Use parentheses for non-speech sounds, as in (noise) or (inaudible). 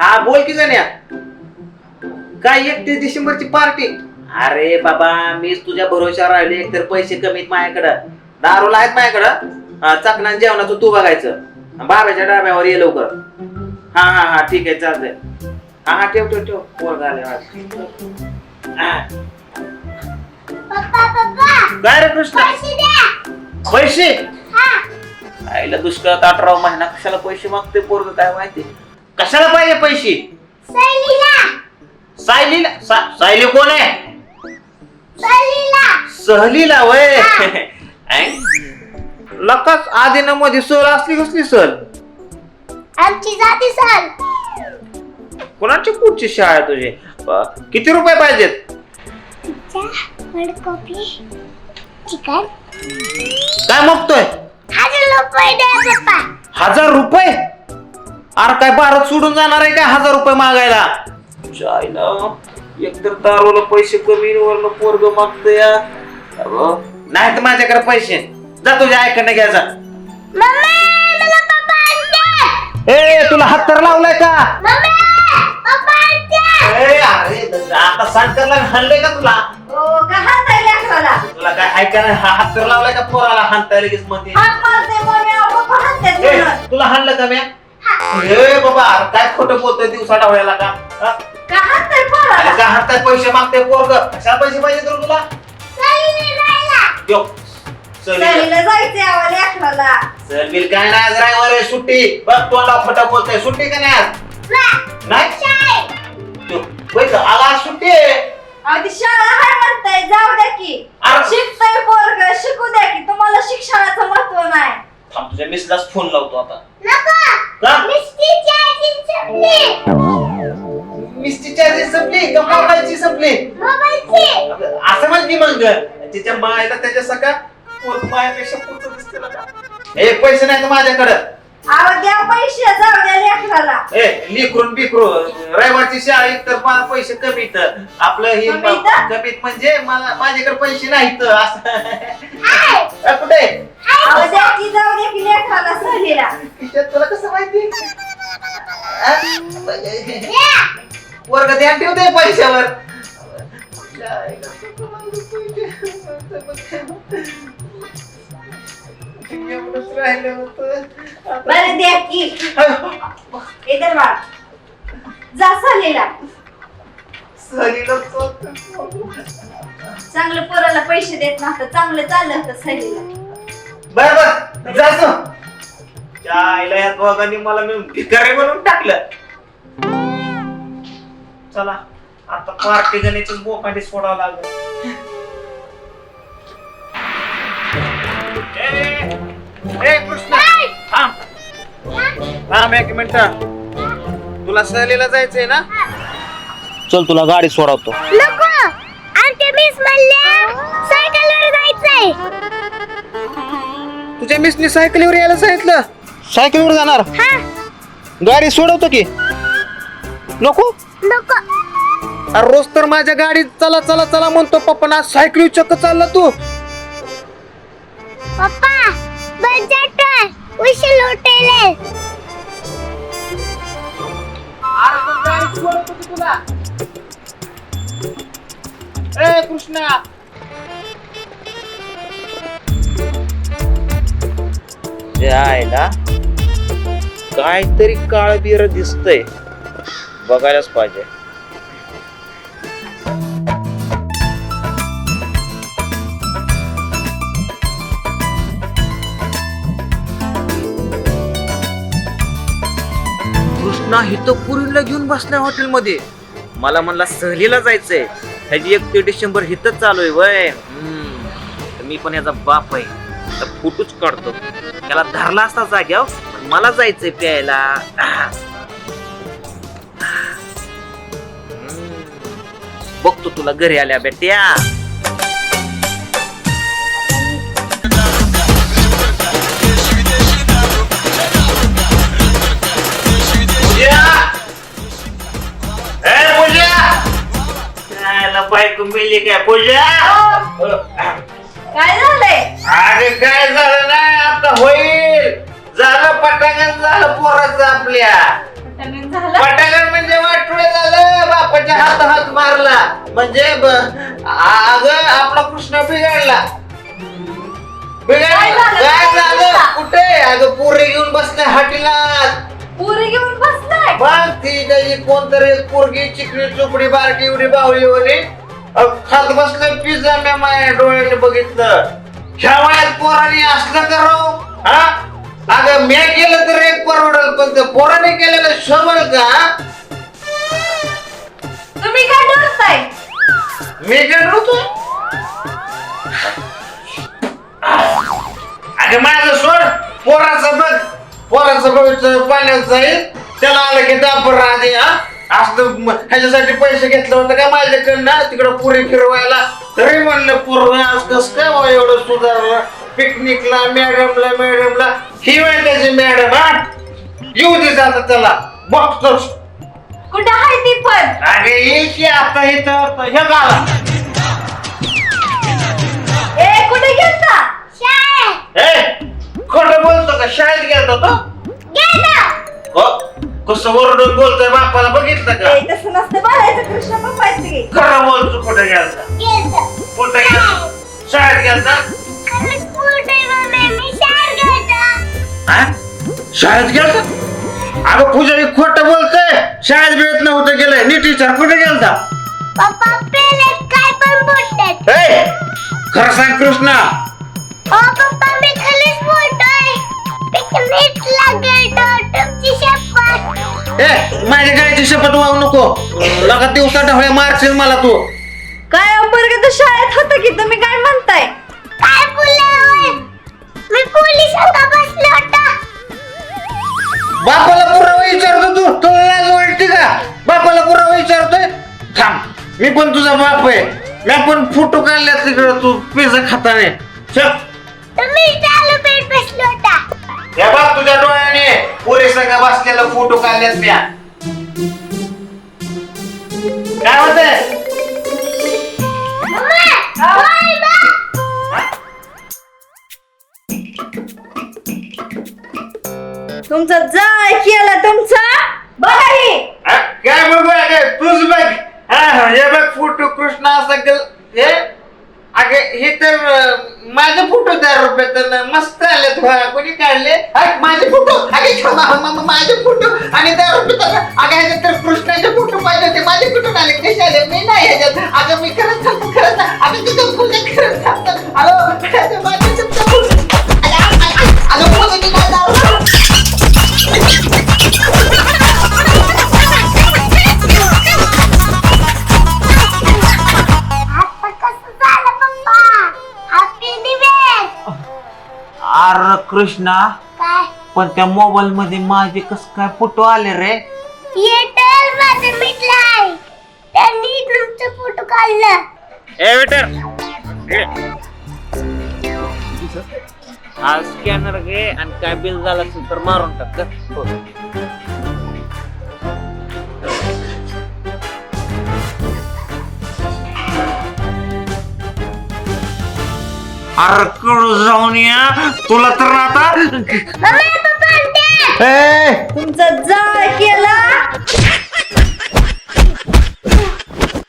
हा बोल की जाण्या काय एकतीस डिसेंबरची पार्टी? अरे बाबा मीच तुझ्या भरोश्यावर राहिले एकतर पैसे कमीत माझ्याकडं. दारूला आहेत माझ्याकडं. हा, चकना जेवणाचं तू बघायचं. बाबाच्या डाब्यावर ये लवकर. हा हा हा ठीक आहे चालतंय. हा हा ठेव ठेव ठेव. पोर झाले. पप्पा पप्पा. काय रे कृष्ण? पैसे? हा. आईला दुष्काळात अठरा महिना कशाला पैसे मागते पोरग काय माहिती? कशाला पाहिजे पैसे? सायलीला सा- सायली कोण आहे? सहलीला वय. (laughs) लकाच आधीना मध्ये सहल असली कसली सहल आमची जाती सर कोणाची कुठची शाळा तुझी? किती रुपये पाहिजेत? Pizza chicken. काय मागतोय? हजार रुपये द्या पप्पा. हजार रुपये? अरे काय भारत सोडून जाणार आहे काय हजार रुपये मागायला? जायला. एकतर दारूला पैसे कमी वरनं पोरग मागतोय नाही तर माझ्याकडे पैसे. जा तुझ्या ऐकणं घ्यायचा मम्मी मला पप्पा आणते. ए तुला हात तर लावलाय का? मम्मी पप्पा आणते. ए, अरे आता सांगताना हाणलंय का तुला? का लेकराला? तुला काय ऐकायला हा हात तर लावलाय का पोराला? हाणताय लगेच मध्ये हात ए, म्हणून. तुला हाणलं का म्या? ए बाबा अरे काय खोटं बोलतोय दिवसा डावळ्याला का? हा? का हाणताय अरे पोराला? का हातात पैसे मागते पोरग कशा पैसे पाहिजे तर तुला? यो. चल सहलीला जायचंय अहो लेकराला. चल बिल काय नाही आज रायवर आहे सुट्टी. बघ तोंडा खोटं बोलतोय. सुट्टी का नाही आज? नाही? यो, बैठ, आला आज सुट्टी? आहे अहो, ती शाळा हाय म्हणताय, जाऊ द्या की. अरे- शिकतंय पोरगं, शिकू द्या की. तुम्हाला शिक्षणाचं तुझ्या मिसलाच फोन लावतो आता. नको. का? मिस्टी चार्जेस संपली. का मोबाईलची संपली? मोबाईलची. असं म्हणते मग तिच्या मायला त्याच्या सका पोर मायापेक्षा पुढचं दिसते ना का ए पैसे नाही तर माझ्याकडं. अहो, द्या पैसे, जाऊ द्या लेकराला. ए लिकरून बिकरून. रविवारची शाळा एक तर मला पैसे कमीत आपलं हे कमी तर? कमीत म्हणजे मला माझ्याकडे पैसे नाहीत असं. अ, कुठे? अहो, द्या की, जाऊ द्या की लेकराला सहलीला. खिशात तुला कसं माहिती? वर्ग ध्यान ठेवते पैशावर. एवढंच राहिलं होतं. आता- बरं, द्या की. बाळ. जा. सहलीला. चांगलं पोराला पैसे देत नव्हतं चांगलं चाललं होतं सहलीला बर बर जातो त्या आईला या दोघांनी मला मी भिकारी म्हणून टाकलं चला आता पार्टी गणित बोकांडी सोडावं लागलं ए, ए, कृष्ण थांब. थांब एक मिनिट. तुला सहलीला जायचंय ना? चल तुला गाडी सोडवतो. नको. आमच्या मिस म्हणल्या सायकलवर जायचंय. तुझ्या मिसनी सायकलीवर यायला सांगितलं? सायकलीवर जाणार? हा. गाडी सोडवतो की? नको? नको. अरे रोज तर माझ्या गाडीत चला चला चला म्हणतो पप्पा ना सायकली चक्क चालला तू. पप्पा ए कृष्णा. जायला काहीतरी काळ बिर दिसतंय. बघायलाच पाहिजे. नाही तो पुरीला घेऊन बसलाय हॉटेलमध्ये. मला म्हणला सहलीला जायचंय. ह्याची ते डिसेंबर हिथंच चालू आहे वय. तर मी पण याचा बाप आहे. तर फोटोच काढतो. त्याला धरला असता जाग्याव मला जायचंय प्यायला. बघतो तुला घरी आल्या बेट्या. मिळली काय पूजा काय झालंय? अरे काय झालं नाही आता होईल. झालं पटांगण झालं पोराचं आपल्या. पटांगण झालं? पटांगण म्हणजे वाटोळे झालं बापाच्या हात हात मारला. म्हणजे अगं आपला कृष्ण बिघडला. बिघडला. काय झालं? काय? कुठे? अगं पोरे घेऊन बसले हाटीला. पुरी घेऊन बसलाय? मग ती त्याची कोणतरी पोरगी चिकणी चोपडी बारकी एवढी बावळी वगैरे खात बसलं पिझ्झा मी माझ्या डोळ्याने बघितलं. ह्या वयात पोराने असलं करावं हा? अगं मी केलं तर एक परवडल पण त्या पोराने केलेलं शोभल का? तुम्ही काय डरताय मी काय होतो अगं माझं सोड. पोराचं बघ. पोराचं भविष्य पाण्यात जाईल. त्याला आलं की दापर राहते हा? असलं म- ह्याच्यासाठी पैसे घेतलं होतं का? माझ्याकडनं तिकडं पुरी फिरवायला. तरी म्हणलं पूर्ण आज कस काय बाबा एवढं सुधारलं? पिकनिकला मॅडमला मॅडमला ही वेळ त्याची मॅडम हा. येऊ दे जाता त्याला. बघतोस कुठं आहे ती पण? येईल की आता इथं हे गाला ए कुठे गेलता? शाळेत. ए खोटं बोलतो का? शाळेत गेलता तो? गेलो. हो. कसं ओरडून बोलतोय बापाला बघितलं का? ए तसं नसतं बोलायचं कृष्ण पप्पाचं की खरं बोलतो कुठे गेलता? गेलो कुठे गेलता? शाळेत गेलता? गेलो हा? शाळेत गेलता? अगं पूजारी खोटं बोलतोय. शाळेत भेट नव्हतं गेलंय. नीट विचार कुठे गेलता? पप्पा पेले काय पण बोलतात. ए खरं सांग कृष्णा. ए माझ्या गायची शपथ वाहू नको. लगा दिवसा ढवळ्या मारशील मला तू. काय अपर्ग तर शाळेत होतं की? तुम्ही काय म्हणताय? काय बोलले मी पोलिसांना बसलो होतो. बापाला पुरावा विचारतो तू. तुला लाज वाटते का? बापाला पुरावा विचारतोय? थांब मी पण तुझा बाप आहे. मी पण फोटो काढल्या तिकडं तू पिझ्झा खाताने. चल. सगळं बसलेला फोटो काढल्यात म्या. काय बा तुमचं जाय केलं तुमचा? बघा ही. काय बघू अगे तूच बघ. हा हा, हे बघ फोटो कृष्ण असा गेल हे? अगे हे तर अं, माझे फोटो त्या रुपये तर मस्त बघ. कोणी काढले? हा, माझे फोटो. अगे कृष्णा काय? पण त्या मोबाईल मध्ये माझे कस काय फोटो आले रे? थिएटर माझं मिटलं आहे. त्यांनी तुमचं फोटो काढलं. ए वेटर हा स्कॅनर घे आणि काय बिल झालं असेल तर मारून टाक हो. अरे कडू जाऊन या. तुला तर आता ए! तुमचं जाय केला.